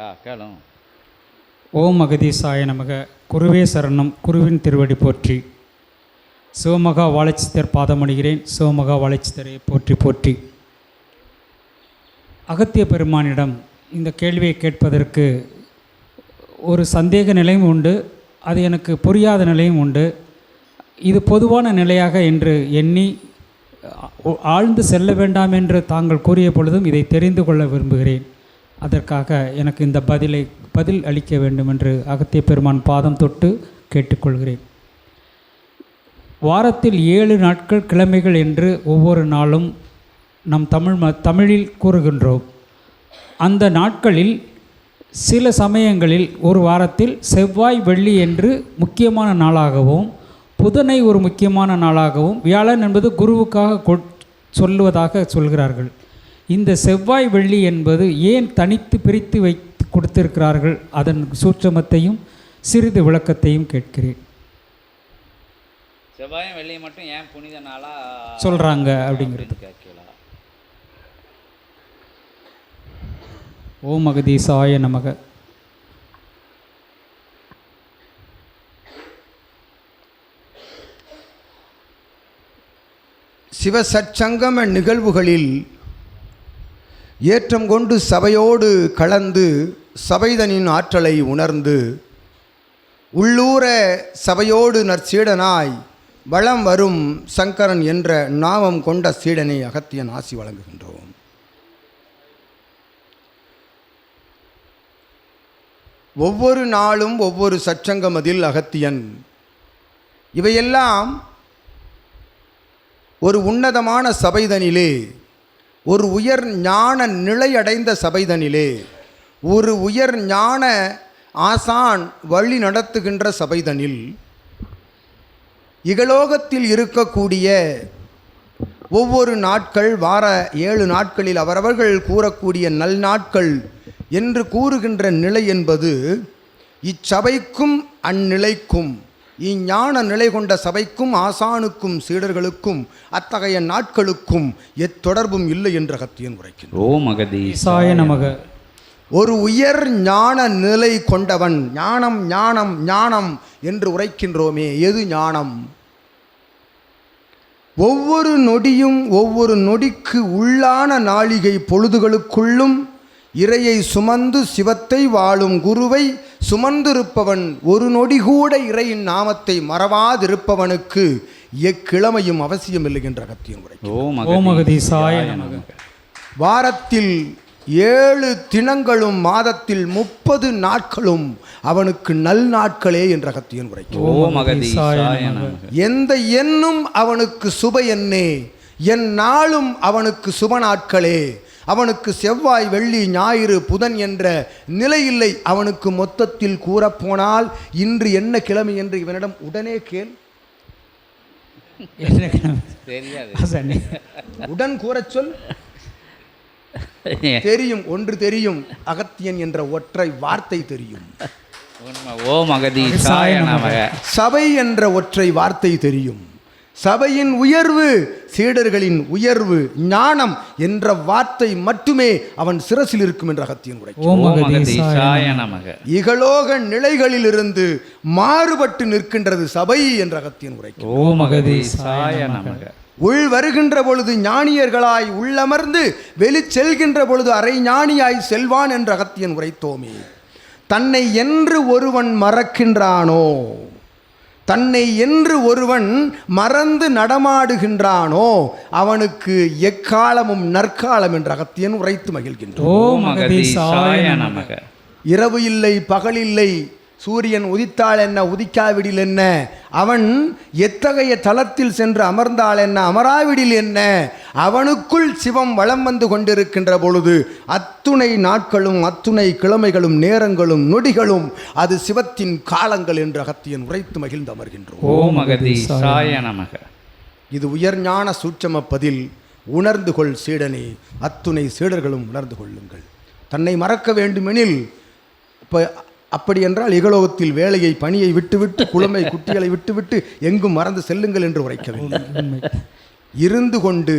மகா கேளும். ஓம் அகதீசாய நமக குருவே சரணம் குருவின் திருவடி போற்றி. சிவமகா வாழைச்சித்தர் பாதமணிகிறேன் சிவமகா வாழைச்சித்தரை போற்றி போற்றி. அகத்திய பெருமானிடம் இந்த கேள்வியை கேட்பதற்கு ஒரு சந்தேக நிலையும் உண்டு அது எனக்கு புரியாத நிலையும் உண்டு. இது பொதுவான நிலையாக என்று எண்ணி ஆழ்ந்து செல்ல வேண்டாம் என்று தாங்கள் கூறிய பொழுதும் இதை தெரிந்து கொள்ள விரும்புகிறேன். அதற்காக எனக்கு இந்த பதிலை பதில் அளிக்க வேண்டும் என்று அகத்திய பெருமான் பாதம் தொட்டு கேட்டுக்கொள்கிறேன். வாரத்தில் ஏழு நாட்கள் கிழமைகள் என்று ஒவ்வொரு நாளும் நம் தமிழ் ம தமிழில் கூறுகின்றோம். அந்த நாட்களில் சில சமயங்களில் ஒரு வாரத்தில் செவ்வாய் வெள்ளி என்று முக்கியமான நாளாகவும் புதனை ஒரு முக்கியமான நாளாகவும் வியாழன் என்பது குருவுக்காக கொ- சொல்லுவதாக சொல்கிறார்கள். இந்த செவ்வாய் வெள்ளி என்பது ஏன் தனித்து பிரித்து வைத்து கொடுத்திருக்கிறார்கள்? அதன் சூட்சமத்தையும் சிறிது விளக்கத்தையும் கேட்கிறேன். செவ்வாயும் வெள்ளியும் மட்டும் ஏன் புனித நாளா சொல்கிறாங்க அப்படிங்கிறது. கேட்கலாம் ஓம் அகதீசாய நமக. சிவசற்சங்கம நிகழ்வுகளில் ஏற்றம் கொண்டு சபையோடு கலந்து சபைதனின் ஆற்றலை உணர்ந்து உள்ளூர சபையோடு நற்சீடனாய் வளம் வரும் சங்கரன் என்ற நாமம் கொண்ட சீடனை அகத்தியன் ஆசி வழங்குகின்றோம். ஒவ்வொரு நாளும் ஒவ்வொரு சச்சங்கமதில் அகத்தியன். இவையெல்லாம் ஒரு உன்னதமான சபைதனிலே ஒரு உயர் ஞான நிலை அடைந்த சபைதனிலே ஒரு உயர் ஞான ஆசான் வழி நடத்துகின்ற சபைதனில் இகலோகத்தில் இருக்கக்கூடிய ஒவ்வொரு நாட்கள் வார ஏழு நாட்களில் அவரவர்கள் கூறக்கூடிய நல் நாட்கள் என்று கூறுகின்ற நிலை என்பது இச்சபைக்கும் அந்நிலைக்கும் இஞ்ஞான நிலை கொண்ட சபைக்கும் ஆசானுக்கும் சீடர்களுக்கும் அத்தகைய நாட்களுக்கும் எத்தொடர்பும் இல்லை என்று அகத்தியன் ஓ சாய நமக. ஒரு உயர் ஞான நிலை கொண்டவன் ஞானம் ஞானம் ஞானம் என்று உரைக்கின்றோமே எது ஞானம்? ஒவ்வொரு நொடியும் ஒவ்வொரு நொடிக்கு உள்ளான நாளிகை பொழுதுகளுக்குள்ளும் இறையை சுமந்து சிவத்தை வாழும் குருவை சுமந்திருப்பவன் ஒரு நொடி கூட இறையின் நாமத்தை மறவாதிருப்பவனுக்கு எக்கிழமையும் அவசியமில்லை என்ற அகத்தியம் உரை வாரத்தில் ஏழு தினங்களும் மாதத்தில் முப்பது நாட்களும் அவனுக்கு நல் நாட்களே என்ற அகத்தியன் உரைக்கும் எந்த எண்ணும் அவனுக்கு சுப எண்ணே என் நாளும் அவனுக்கு சுப நாட்களே அவனுக்கு செவ்வாய் வெள்ளி ஞாயிறு புதன் என்ற நிலை இல்லை அவனுக்கு மொத்தத்தில் கூறப்போனால் இன்று என்ன கிழமை என்று இவனிடம் உடனே கேள். தெரியாது. ஆசானே. உடன் கூறச் சொல். தெரியும் ஒன்று தெரியும் அகத்தியன் என்ற ஒற்றை வார்த்தை தெரியும். உண்மை. ஓ மகதீஷாய நமக. சபை என்ற ஒற்றை வார்த்தை தெரியும். சபையின் உயர்வு சீடர்களின் உயர்வு ஞானம் என்ற வார்த்தை மட்டுமே அவன் சிரசில் இருக்கும் என்ற அகத்தியன் உரை இகலோக நிலைகளிலிருந்து மாறுபட்டு நிற்கின்றது சபை என்ற அகத்தியன் உரை உள் வருகின்ற பொழுது ஞானியர்களாய் உள்ளமர்ந்து வெளி செல்கின்ற பொழுது அரை ஞானியாய் செல்வான் என்ற அகத்தியன் உரைத்தோமே. தன்னை என்று ஒருவன் மறக்கின்றானோ? தன்னை என்று ஒருவன் மறந்து நடமாடுகின்றானோ அவனுக்கு எக்காலமும் நற்காலம் என்ற அகத்தியன் உரைத்து மகிழ்கின்றான். நமக. இரவு இல்லை பகல் இல்லை சூரியன் உதித்தாள் என்ன உதிக்காவிடில் என்ன? அவன் எத்தகைய தலத்தில் சென்று அமர்ந்தாள் என்ன அமராவிடில் என்ன? அவனுக்குள் சிவம் வளம் வந்து கொண்டிருக்கின்ற பொழுது அத்துணை நாட்களும் அத்துணை கிழமைகளும் நேரங்களும் நொடிகளும் அது சிவத்தின் காலங்கள் என்று அகத்தியன் உரைத்து மகிழ்ந்து அமர்கின்றோம். ஓ மகதீஷாய நமக. இது உயர்ஞான சூட்சம பதில் உணர்ந்து கொள் சீடனே அத்துணை சீடர்களும் உணர்ந்து கொள்ளுங்கள். தன்னை மறக்க வேண்டுமெனில் இப்போ அப்படி என்றால் இகலோகத்தில் வேலையை பணியை விட்டுவிட்டு குழந்தை குட்டிகளை விட்டுவிட்டு எங்கும் மறந்து செல்லுங்கள் என்று உரைக்கவில்லை இருந்து கொண்டு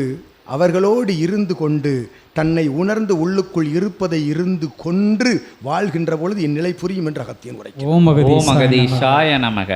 அவர்களோடு இருந்து கொண்டு தன்னை உணர்ந்து உள்ளுக்குள் இருப்பதை இருந்து கொன்று வாழ்கின்ற பொழுது இந்நிலை புரியும் என்ற அகத்தியன் உரை ஓம் அகதீசாய நமக.